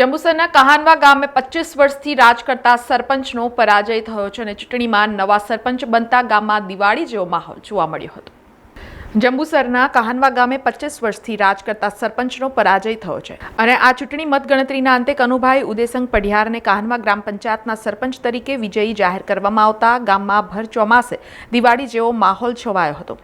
જંબુસરના કહાનવા ગામે પચીસ વર્ષથી રાજ કરતા સરપંચનો પરાજય થયો છે અને ચૂંટણીમાં નવા સરપંચ બનતા ગામમાં દિવાળી જેવો માહોલ જોવા મળ્યો હતો. જંબુસરના કહાનવા ગામે પચીસ વર્ષથી રાજ કરતા સરપંચનો પરાજય થયો છે અને આ ચૂંટણી મતગણતરીના અંતે કનુભાઈ ઉદેસંગ પઢિયારને કહાનવા ગ્રામ પંચાયતના સરપંચ તરીકે વિજયી જાહેર કરવામાં આવતા ગામમાં ભર ચોમાસે દિવાળી જેવો માહોલ છવાયો હતો.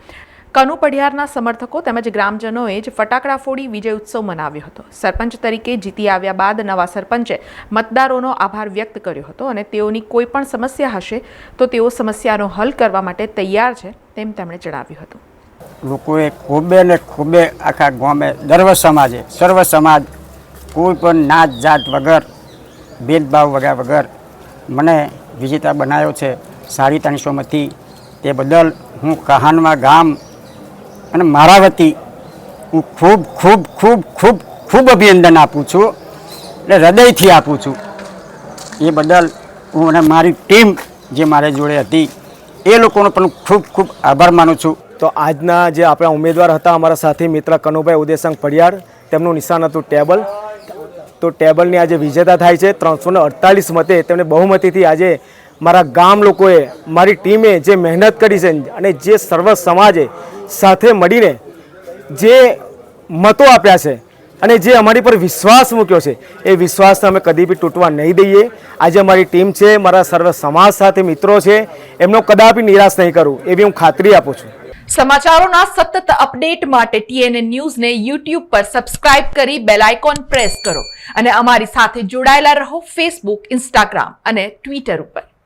કનુ પઢિયારના સમર્થકો તેમજ ગ્રામજનોએ જ ફટાકડા ફોડી વિજય ઉત્સવ મનાવ્યો હતો. સરપંચ તરીકે જીતી આવ્યા બાદ નવા સરપંચે મતદારોનો આભાર વ્યક્ત કર્યો હતો અને તેઓની કોઈ પણ સમસ્યા હશે તો તેઓ સમસ્યાનો હલ કરવા માટે તૈયાર છે તેમ તેમણે જણાવ્યું હતું. લોકોએ ખૂબે ને ખૂબે આખા ગામે સર્વ સમાજે, સર્વ સમાજ, કોઈ પણ નાત જાત વગર, ભેદભાવ વગર વગર મને વિજેતા બનાવ્યો છે. સારી ત્રણસોમાંથી તે બદલ હું કહાનમાં ગામ અને મારા વતી હું ખૂબ ખૂબ ખૂબ ખૂબ ખૂબ અભિનંદન આપું છું એટલે હૃદયથી આપું છું. એ બદલ હું અને મારી ટીમ જે મારી જોડે હતી, એ લોકોનો પણ ખૂબ ખૂબ આભાર માનું છું. તો આજના જે આપણા ઉમેદવાર હતા, અમારા સાથી મિત્ર કનુભાઈ ઉદયસંગ પડિયાર, તેમનું નિશાન હતું ટેબલ. તો ટેબલની આજે વિજેતા થાય છે, ત્રણસો ને અડતાલીસ મતે તેમણે બહુમતીથી આજે મારા ગામ લોકોએ, મારી ટીમે જે મહેનત કરી છે અને જે સર્વ સમાજે સાથે મળીને જે મતો આપ્યા છે અને જે અમારી પર વિશ્વાસ મૂક્યો છે, એ વિશ્વાસને અમે કદી બી તૂટવા નહીં દઈએ. આજે અમારી ટીમ છે, મારા સર્વ સમાજ સાથે મિત્રો છે, એમનો કદાપી નિરાશ નહીં કરું, એવી હું ખાતરી આપું છું. સમાચારોના સતત અપડેટ માટે ટીએનએ ન્યૂઝને યુટ્યુબ પર સબસ્ક્રાઇબ કરી બેલ આઇકોન પ્રેસ કરો અને અમારી સાથે જોડાયેલા રહો ફેસબુક, ઇન્સ્ટાગ્રામ અને ટ્વિટર ઉપર.